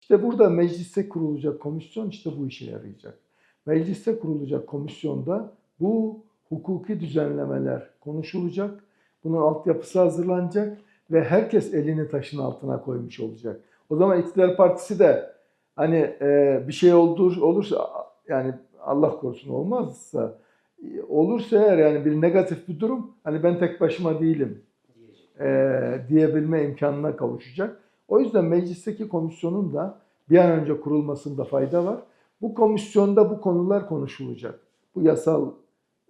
İşte burada mecliste kurulacak komisyon işte bu işe yarayacak. Mecliste kurulacak komisyonda bu hukuki düzenlemeler konuşulacak. Bunun altyapısı hazırlanacak ve herkes elini taşın altına koymuş olacak. O zaman iktidar partisi de hani e, bir şey olur, olursa yani Allah korusun olmazsa olursa eğer yani bir negatif bir durum hani ben tek başıma değilim e, diyebilme imkanına kavuşacak. O yüzden meclisteki komisyonun da bir an önce kurulmasında fayda var. Bu komisyonda bu konular konuşulacak. Bu yasal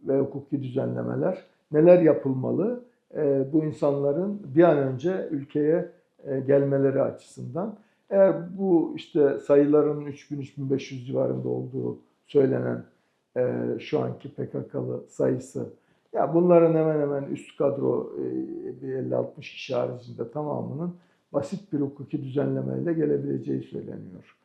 ve hukuki düzenlemeler, neler yapılmalı, e, bu insanların bir an önce ülkeye e, gelmeleri açısından. Eğer bu işte sayıların 3000-3500 civarında olduğu söylenen e, şu anki PKK'lı sayısı, ya bunların hemen hemen üst kadro bir 50-60 kişi haricinde tamamının basit bir hukuki düzenlemeyle gelebileceği söyleniyor.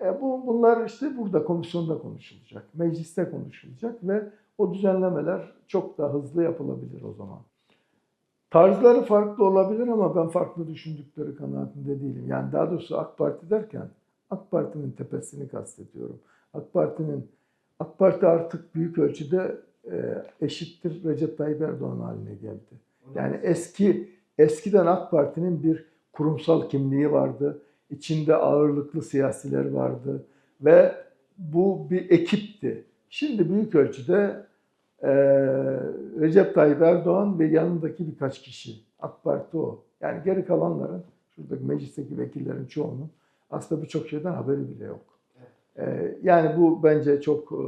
E, bu bunlar işte burada komisyonda konuşulacak, mecliste konuşulacak ve o düzenlemeler çok daha hızlı yapılabilir o zaman. Tarzları farklı olabilir ama ben farklı düşündükleri kanaatinde değilim. Yani daha doğrusu AK Parti derken AK Parti'nin tepesini kastediyorum. AK Parti'nin AK Parti artık büyük ölçüde e, eşittir Recep Tayyip Erdoğan haline geldi. Yani eski eskiden AK Parti'nin bir kurumsal kimliği vardı. İçinde ağırlıklı siyasiler vardı ve bu bir ekipti. Şimdi büyük ölçüde e, Recep Tayyip Erdoğan ve yanındaki birkaç kişi. AK Parti o. Yani geri kalanların, şuradaki meclisteki vekillerin çoğunun aslında birçok şeyden haberi bile yok. E, yani bu bence çok e,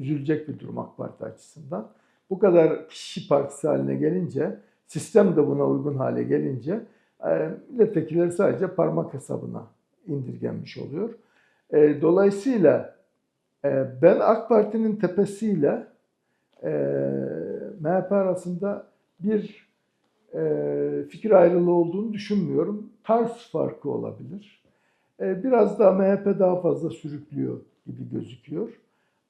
üzülecek bir durum AK Parti açısından. Bu kadar kişi partisi haline gelince, sistem de buna uygun hale gelince milletvekilleri sadece parmak hesabına indirgenmiş oluyor. E, dolayısıyla e, ben AK Parti'nin tepesiyle e, MHP arasında bir e, fikir ayrılığı olduğunu düşünmüyorum. Tarz farkı olabilir. Biraz daha MHP daha fazla sürüklüyor gibi gözüküyor.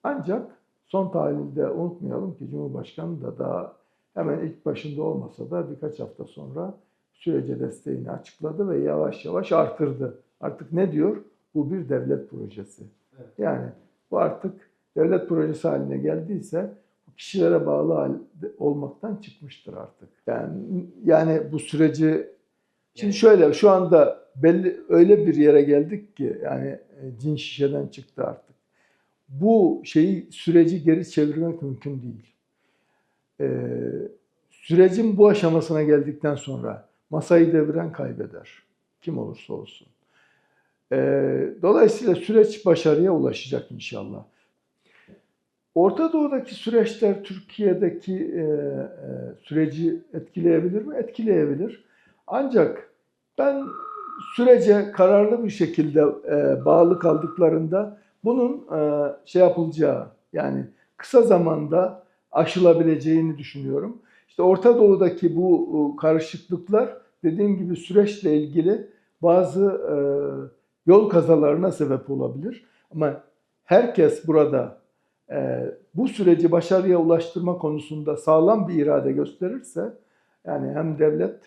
Ancak son tahlilde unutmayalım ki Cumhurbaşkanı da daha hemen ilk başında olmasa da birkaç hafta sonra sürece desteğini açıkladı ve yavaş yavaş artırdı. Artık ne diyor? Bu bir devlet projesi. Evet. Yani bu artık devlet projesi haline geldiyse bu kişilere bağlı olmaktan çıkmıştır artık. Yani yani bu süreci şimdi şöyle şu anda belli öyle bir yere geldik ki yani e, cin şişeden çıktı artık. Bu şeyi süreci geri çevirmek mümkün değil. Ee, sürecin bu aşamasına geldikten sonra masayı deviren kaybeder. Kim olursa olsun. Ee, dolayısıyla süreç başarıya ulaşacak inşallah. Orta Doğu'daki süreçler Türkiye'deki e, e, süreci etkileyebilir mi? Etkileyebilir. Ancak ben sürece kararlı bir şekilde e, bağlı kaldıklarında bunun e, şey yapılacağı yani kısa zamanda aşılabileceğini düşünüyorum. İşte Orta Doğu'daki bu e, karışıklıklar dediğim gibi süreçle ilgili bazı e, yol kazalarına sebep olabilir. Ama herkes burada e, bu süreci başarıya ulaştırma konusunda sağlam bir irade gösterirse yani hem devlet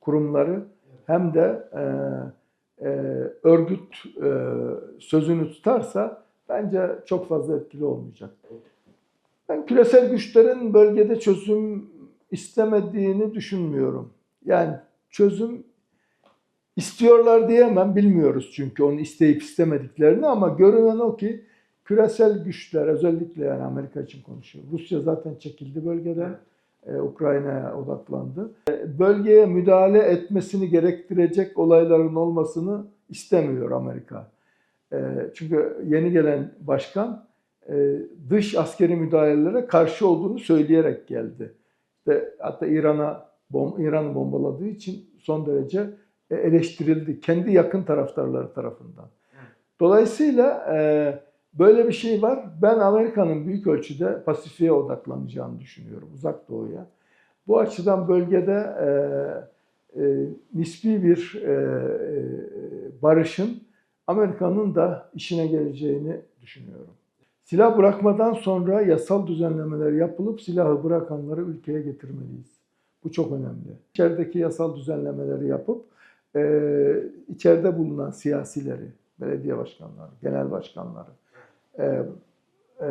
kurumları hem de örgüt sözünü tutarsa bence çok fazla etkili olmayacak. Ben küresel güçlerin bölgede çözüm istemediğini düşünmüyorum. Yani çözüm istiyorlar diyemem, bilmiyoruz çünkü onu isteyip istemediklerini ama görünen o ki küresel güçler özellikle yani Amerika için konuşuyor. Rusya zaten çekildi bölgeden. e, Ukrayna'ya odaklandı. E, Bölgeye müdahale etmesini gerektirecek olayların olmasını istemiyor Amerika. E, Çünkü yeni gelen başkan dış askeri müdahalelere karşı olduğunu söyleyerek geldi. İşte hatta İran'a bom, İran'ı bombaladığı için son derece e, eleştirildi kendi yakın taraftarları tarafından. Dolayısıyla e, böyle bir şey var. Ben Amerika'nın büyük ölçüde Pasifik'e odaklanacağını düşünüyorum, Uzak Doğu'ya. Bu açıdan bölgede e, e, nispi bir e, e, barışın Amerika'nın da işine geleceğini düşünüyorum. Silah bırakmadan sonra yasal düzenlemeler yapılıp silahı bırakanları ülkeye getirmeliyiz. Bu çok önemli. İçerideki yasal düzenlemeleri yapıp e, içeride bulunan siyasileri, belediye başkanları, genel başkanları e, e,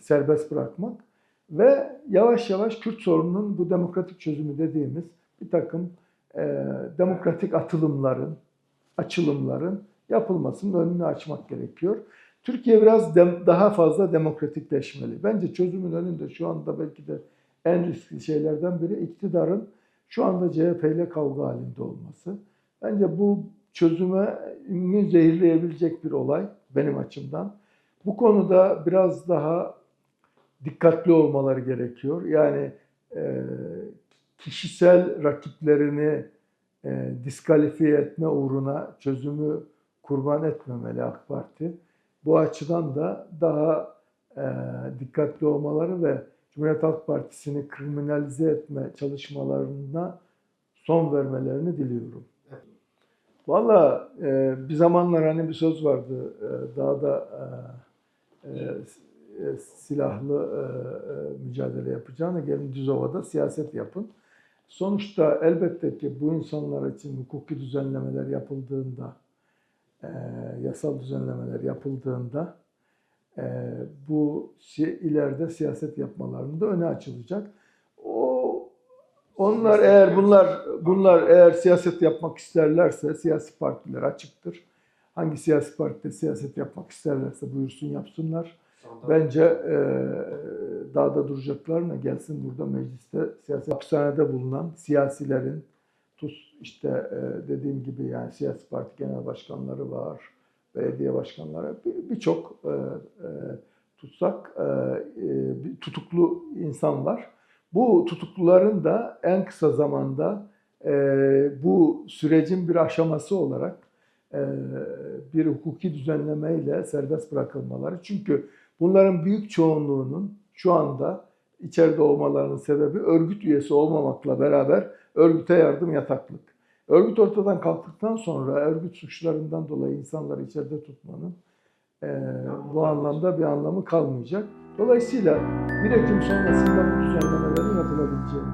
serbest bırakmak ve yavaş yavaş Kürt sorununun bu demokratik çözümü dediğimiz bir takım e, demokratik atılımların, açılımların yapılmasının önünü açmak gerekiyor. Türkiye biraz dem- daha fazla demokratikleşmeli. Bence çözümün önünde şu anda belki de en riskli şeylerden biri iktidarın şu anda CHP ile kavga halinde olması. Bence bu çözüme zehirleyebilecek bir olay benim açımdan. Bu konuda biraz daha dikkatli olmaları gerekiyor. Yani e, kişisel rakiplerini e, diskalifiye etme uğruna çözümü kurban etmemeli AK Parti. Bu açıdan da daha e, dikkatli olmaları ve Cumhuriyet Halk Partisi'ni kriminalize etme çalışmalarına son vermelerini diliyorum. Valla e, bir zamanlar hani bir söz vardı e, dağda e, e, silahlı e, e, mücadele yapacağına gelin düz ovada siyaset yapın. Sonuçta elbette ki bu insanlar için hukuki düzenlemeler yapıldığında, e, yasal düzenlemeler yapıldığında e, bu si- ileride siyaset yapmalarının da önü açılacak. O onlar eğer bunlar bunlar eğer siyaset yapmak isterlerse siyasi partiler açıktır. Hangi siyasi partide siyaset yapmak isterlerse buyursun yapsınlar. Bence e, dağda duracaklarına gelsin burada mecliste siyasi hapishanede bulunan siyasilerin tuz işte e, dediğim gibi yani siyasi parti genel başkanları var, belediye başkanları bir- birçok e, e, tutsak tutuklu insan var. Bu tutukluların da en kısa zamanda bu sürecin bir aşaması olarak bir hukuki düzenlemeyle serbest bırakılmaları. Çünkü bunların büyük çoğunluğunun şu anda içeride olmalarının sebebi örgüt üyesi olmamakla beraber örgüte yardım yataklık. Örgüt ortadan kalktıktan sonra örgüt suçlarından dolayı insanları içeride tutmanın e, bu anlamda bir anlamı kalmayacak. Dolayısıyla 1 Ekim sonrasında bu düzenlemelerin yapılabileceğini